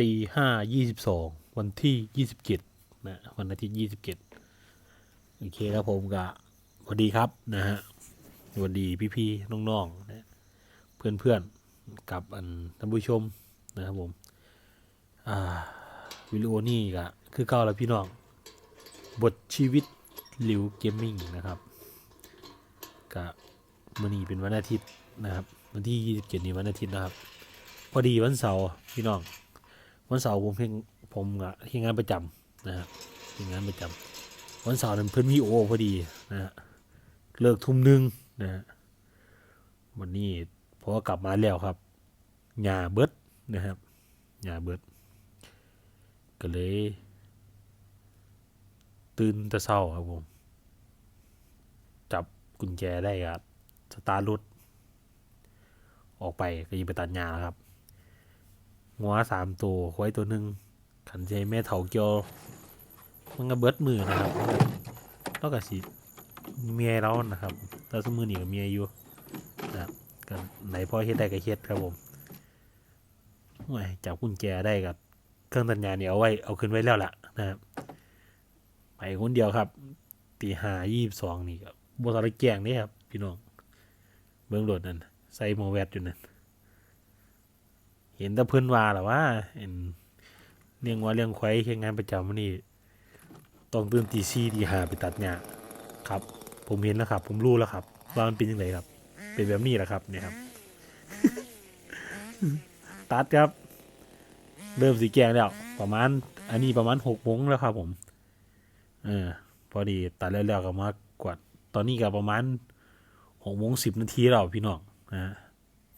ตีห้ายี่สิบสองวันที่ยี่สิบเจ็ดนะวันอาทิตย์ยี่สิบเจ็ดโอเคครับผมก็สวัสดีครับนะฮะสวัสดีพี่ๆน้องๆนะเพื่อนๆกับอันท่านผู้ชมนะครับผม อ่าวิดีโอนี่ก็คือเก่าแล้วพี่น้อง บทชีวิตหลิวเกมมิ่งนะครับก็มื่อนี้เป็นวันอาทิตย์นะครับ วันที่ 27 นี้วันอาทิตย์นะครับ พอดีวันเสาร์พี่น้อง วันเสาร์ผมเพ่งผมอะที่งานประจำนะฮะที่งานประจำวันเสาร์นั้นเพื่อนมีโอพอดีนะฮะเลิกทุ่มหนึงนะฮะวันนี้พอกลับมาแล้วครับหยาเบิดนะครับหยาเบิด ก็เลย ตื่นแต่เช้าครับผมจับกุญแจได้ครับสตาร์รถออกไปก็ยิงไปตัดหญ้าแล้วครับ งัวสามตัวควายตัวหนึ่งขันใจแม่เถาเกียวมันก็เบิดมือนะครับแล้วก็สิเมียเรานะครับแต่สมือหนีกับเมียอยู่นะครับก็ไหนพ่อเฮ็ดได้ก็เฮ็ดครับผมโอ้ยจับกุญแจได้กับ เครื่องตัดหญ้าเนี่ยเอาไว้เอาขึ้นไว้แล้วล่ะนะครับไปคนเดียวครับตีหายี่สิบสองนี่ครับบทอะไรแกงนี่ครับ พี่น้อง เบื้องโดดนั่นใส่หมอแวดอยู่นั่น เห็นแต่เพื่อนว่าหละว่าเห็นเลี้ยงว่าเลี้ยงควายแค่งานประจำนี่ต้องตื่นตีสี่ตีห้าไปตัดหญ้าครับ ผมเห็นแล้วครับ ผมรู้แล้วครับ ว่ามันเป็นยังไงครับ เป็นแบบนี้แหละครับเนี่ยครับ ตัดครับ เริ่มสีแกงแล้วประมาณ อันนี้ประมาณหกโมงแล้วครับ ผม เออ พอดีตัดแล้วๆก็มากวาดตอนนี้ก็ประมาณหกโมงสิบนาทีแล้วพี่น้องนะฮะ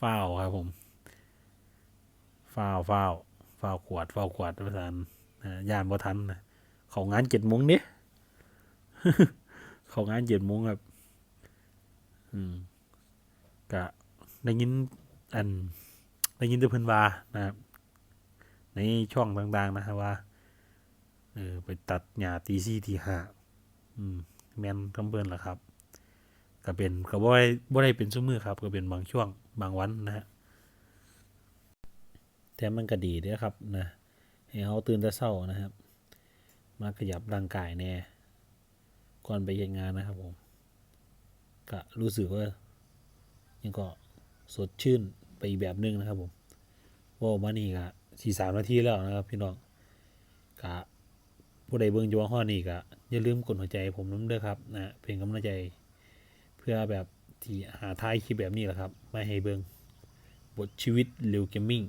ฝ้าวครับผม ฝ้าวฝ้าวฝ้าขวดฝ้าขวดประธานนะยานบ่ทันนะขางงานเจ็ดโมงเนี้ยขางงานเจ็ดโมงครับ อืมกะได้ยินอันได้ยินแต่เพิ่นว่านะครับ ในช่องต่างๆ นะครับว่าเออไปตัดหญ้าตีสี่ตีห้าอืม แมนคำเบิ่นล่ะครับ ก็เป็นก็บ่ได้บ่ได้เป็นซุมือครับ ก็เป็นบางช่วงบางวันนะฮะ แต่มันก็ดีด้อครับนะให้เฮาตื่นแต่เช้านะครับ มาขยับร่างกายแน่ก่อนไปเฮ็ดงานนะครับผมก็รู้สึกว่ายังก็สดชื่นไปอีกแบบนึงนะครับผมว่ามานี่ก็สี่สามนาทีแล้วนะครับ พี่น้องก็ผู้ใดเบิ่งอยู่ว่าห้อนี้ก็อย่าลืมกดหัวใจใผมน้ำเด้อครับนะเป็นกำลังใจ เพื่อแบบที่หาท้ายคลิปแบบนี้แหละครับ มาให้เบิ่งบทชีวิตเร็วเกมมิ่ง